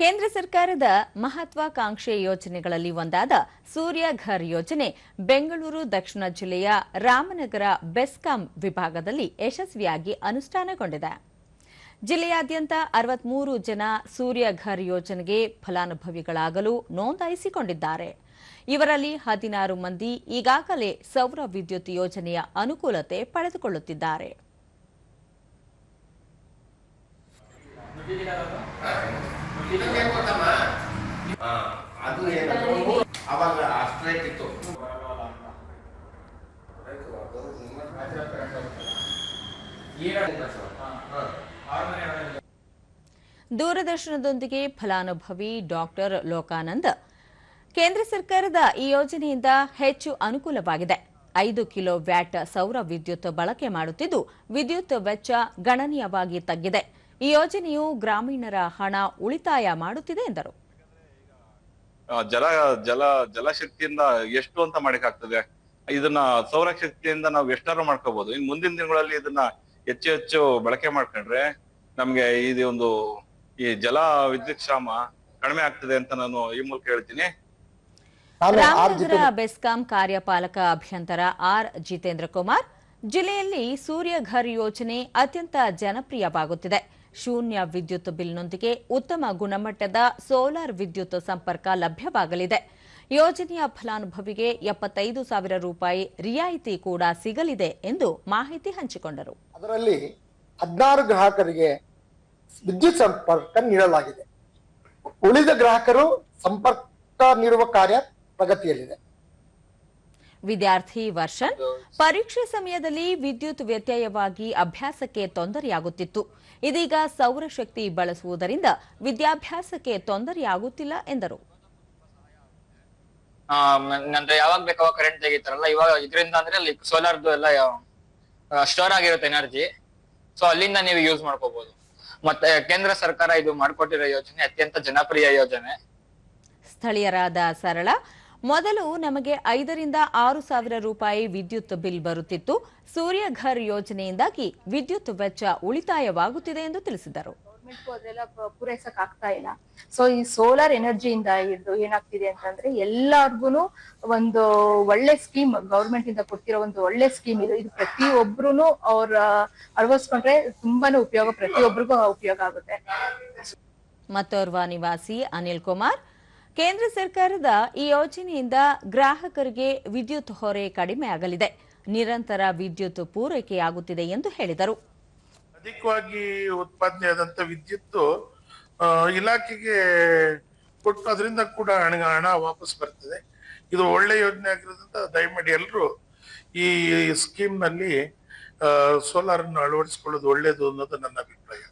ಕೇಂದ್ರ ಸರ್ಕಾರದ ಮಹತ್ವಾಕಾಂಕ್ಷೆ ಯೋಜನೆಗಳಲ್ಲಿ ಒಂದಾದ ಸೂರ್ಯ ಘರ್ ಯೋಜನೆ ಬೆಂಗಳೂರು, ದಕ್ಷಿಣ ಜಿಲ್ಲೆಯ ರಾಮನಗರ ಬೆಸ್ಕಾಂ ವಿಭಾಗದಲ್ಲಿ ಯಶಸ್ವಿಯಾಗಿ ಅನುಷ್ಠಾನಗೊಂಡಿದೆ. ಜಿಲ್ಲೆಯಾದ್ಯಂತ ಅರವತ್ಮೂರು ಜನ ಸೂರ್ಯ ಘರ್ ಯೋಜನೆಗೆ ಫಲಾನುಭವಿಗಳಾಗಲು ನೋಂದಾಯಿಸಿಕೊಂಡಿದ್ದಾರೆ. ಇವರಲ್ಲಿ ಹದಿನಾರು ಮಂದಿ ಈಗಾಗಲೇ ಸೌರ ವಿದ್ಯುತ್ ಯೋಜನೆಯ ಅನುಕೂಲತೆ ಪಡೆದುಕೊಳ್ಳುತ್ತಿದ್ದಾರೆ. ದೂರದರ್ಶನದೊಂದಿಗೆ ಫಲಾನುಭವಿ ಡಾಕ್ಟರ್ ಲೋಕಾನಂದ. ಕೇಂದ್ರ ಸರ್ಕಾರದ ಈ ಯೋಜನೆಯಿಂದ ಹೆಚ್ಚು ಅನುಕೂಲವಾಗಿದೆ. ಐದು ಕಿಲೋ ವ್ಯಾಟ್ ಸೌರ ವಿದ್ಯುತ್ ಬಳಕೆ ಮಾಡುತ್ತಿದ್ದು, ವಿದ್ಯುತ್ ವೆಚ್ಚ ಗಣನೀಯವಾಗಿ ತಗ್ಗಿದೆ. ಈ ಯೋಜನೆಯು ಗ್ರಾಮೀಣರ ಹಣ ಉಳಿತಾಯ ಮಾಡುತ್ತಿದೆ ಎಂದರು. ಜಲ ಜಲ ಜಲಶಕ್ತಿಯಿಂದ ಎಷ್ಟು ಅಂತ ಮಾಡಕ್ಕಾಗ್ತದೆ? ಇದನ್ನ ಸೌರ ಶಕ್ತಿಯಿಂದ ನಾವು ಎಷ್ಟಾರು ಮಾಡ್ಕೋಬಹುದು ಇನ್ ಮುಂದಿನ ದಿನಗಳಲ್ಲಿ ಇದನ್ನ ಹೆಚ್ಚು ಹೆಚ್ಚು ಬಳಕೆ ಮಾಡ್ಕೊಂಡ್ರೆ ನಮ್ಗೆ ಇದು ಒಂದು ಈ ಜಲ ವಿದ್ಯುತ್ ಕ್ಷಾಮ ಕಡಿಮೆ ಆಗ್ತದೆ ಅಂತ ನಾನು ಈ ಮೂಲಕ ಹೇಳ್ತೀನಿ. ರಾಮನಗರ ಬೆಸ್ಕಾಂ ಕಾರ್ಯಪಾಲಕ ಅಭಿಯಂತರ ಆರ್ ಜಿತೇಂದ್ರ ಕುಮಾರ್ ಜಿಲ್ಲೆಯಲ್ಲಿ ಸೂರ್ಯಘರ್ ಯೋಜನೆ ಅತ್ಯಂತ ಜನಪ್ರಿಯವಾಗುತ್ತಿದೆ. ಶೂನ್ಯ ವಿದ್ಯುತ್ ಬಿಲ್ನೊಂದಿಗೆ ಉತ್ತಮ ಗುಣಮಟ್ಟದ ಸೋಲಾರ್ ವಿದ್ಯುತ್ ಸಂಪರ್ಕ ಲಭ್ಯವಾಗಲಿದೆ. ಯೋಜನೆಯ ಫಲಾನುಭವಿಗೆ ಎಪ್ಪತ್ತೈದು ಸಾವಿರ ರೂಪಾಯಿ ರಿಯಾಯಿತಿ ಕೂಡ ಸಿಗಲಿದೆ ಎಂದು ಮಾಹಿತಿ ಹಂಚಿಕೊಂಡರು. ಅದರಲ್ಲಿ ಹದಿನಾರು ಗ್ರಾಹಕರಿಗೆ ವಿದ್ಯುತ್ ಸಂಪರ್ಕ ನೀಡಲಾಗಿದೆ. ಉಳಿದ ಗ್ರಾಹಕರು ಸಂಪರ್ಕ ನೀಡುವ ಕಾರ್ಯ ಪ್ರಗತಿಯಲ್ಲಿದೆ. ವಿದ್ಯಾರ್ಥಿ ವರ್ಷನ್ ಪರೀಕ್ಷೆ ಸಮಯದಲ್ಲಿ ವಿದ್ಯುತ್ ವ್ಯತ್ಯಯವಾಗಿ ಅಭ್ಯಾಸಕ್ಕೆ ತೊಂದರೆಯಾಗುತ್ತಿತ್ತು. ಇದೀಗ ಸೌರಶಕ್ತಿ ಬಳಸುವುದರಿಂದ ವಿದ್ಯಾಭ್ಯಾಸಕ್ಕೆ ತೊಂದರೆಯಾಗುತ್ತಿಲ್ಲ ಎಂದರು. ಅಂದ್ರೆ ಯಾವಾಗ ಬೇಕೋ ಕರೆಂಟ್ ತೆಗಿತಾರಲ್ಲ ಇವಾಗ ಇದರಿಂದ ಅಂದ್ರೆ ಅಲ್ಲಿ ಸೋಲಾರ್ದು ಎಲ್ಲ ಸ್ಟೋರ್ ಆಗಿರುತ್ತೆ ಎನರ್ಜಿ ಸೊ ಅಲ್ಲಿಂದ ನೀವು ಯೂಸ್ ಮಾಡ್ಕೋಬಹುದು ಮತ್ತೆ ಕೇಂದ್ರ ಸರ್ಕಾರ ಇದು ಮಾಡಿಕೊಟ್ಟಿರೋ ಯೋಜನೆ ಅತ್ಯಂತ ಜನಪ್ರಿಯ ಯೋಜನೆ. ಸ್ಥಳೀಯರಾದ ಸರಳ ಮೊದಲು ನಮಗೆ ಐದರಿಂದ ಆರು ಸಾವಿರ ರೂಪಾಯಿ ವಿದ್ಯುತ್ ಬಿಲ್ ಬರುತ್ತಿತ್ತು. ಸೂರ್ಯ ಘರ್ ಯೋಜನೆಯಿಂದಾಗಿ ವಿದ್ಯುತ್ ವೆಚ್ಚ ಉಳಿತಾಯವಾಗುತ್ತಿದೆ ಎಂದು ತಿಳಿಸಿದರು. ಅದೆಲ್ಲ ಪೂರೈಸಕ್ ಆಗ್ತಾ ಇಲ್ಲ. ಸೊ ಈ ಸೋಲಾರ್ ಎನರ್ಜಿಯಿಂದ ಇದು ಏನಾಗ್ತಿದೆ ಅಂತಂದ್ರೆ ಎಲ್ಲಾರ್ಗುನು ಒಂದು ಒಳ್ಳೆ ಸ್ಕೀಮ್ ಗೌರ್ಮೆಂಟ್ ಇಂದ ಕೊಟ್ಟಿರೋ ಒಂದು ಒಳ್ಳೆ ಸ್ಕೀಮ್ ಇದು. ಇದು ಪ್ರತಿಯೊಬ್ರು ಅವ್ರ ಅಳವಡಿಸ್ಕೊಂಡ್ರೆ ತುಂಬಾನೇ ಉಪಯೋಗ ಪ್ರತಿಯೊಬ್ಬರಿಗೂ ಉಪಯೋಗ ಆಗುತ್ತೆ. ಮತ್ತೋರ್ವ ನಿವಾಸಿ ಅನಿಲ್ ಕುಮಾರ್ ಕೇಂದ್ರ ಸರ್ಕಾರದ ಈ ಯೋಜನೆಯಿಂದ ಗ್ರಾಹಕರಿಗೆ ವಿದ್ಯುತ್ ಹೊರೆ ಕಡಿಮೆ ಆಗಲಿದೆ. ನಿರಂತರ ವಿದ್ಯುತ್ ಪೂರೈಕೆಯಾಗುತ್ತಿದೆ ಎಂದು ಹೇಳಿದರು. ಅಧಿಕವಾಗಿ ಉತ್ಪಾದನೆ ಆದಂತ ವಿದ್ಯುತ್ ಇಲಾಖೆಗೆ ಕೊಟ್ಟು ಅದರಿಂದ ಕೂಡ ಹಣ ಹಣ ವಾಪಸ್ ಬರ್ತದೆ. ಇದು ಒಳ್ಳೆ ಯೋಜನೆ ಆಗಿರೋದ್ರಿಂದ ದಯಮಾಡಿ ಎಲ್ಲರೂ ಈ ಸ್ಕೀಮ್ನಲ್ಲಿ ಸೋಲಾರ್ ಅನ್ನು ಅಳವಡಿಸಿಕೊಳ್ಳೋದು ಒಳ್ಳೇದು ಅನ್ನೋದು ನನ್ನ ಅಭಿಪ್ರಾಯ.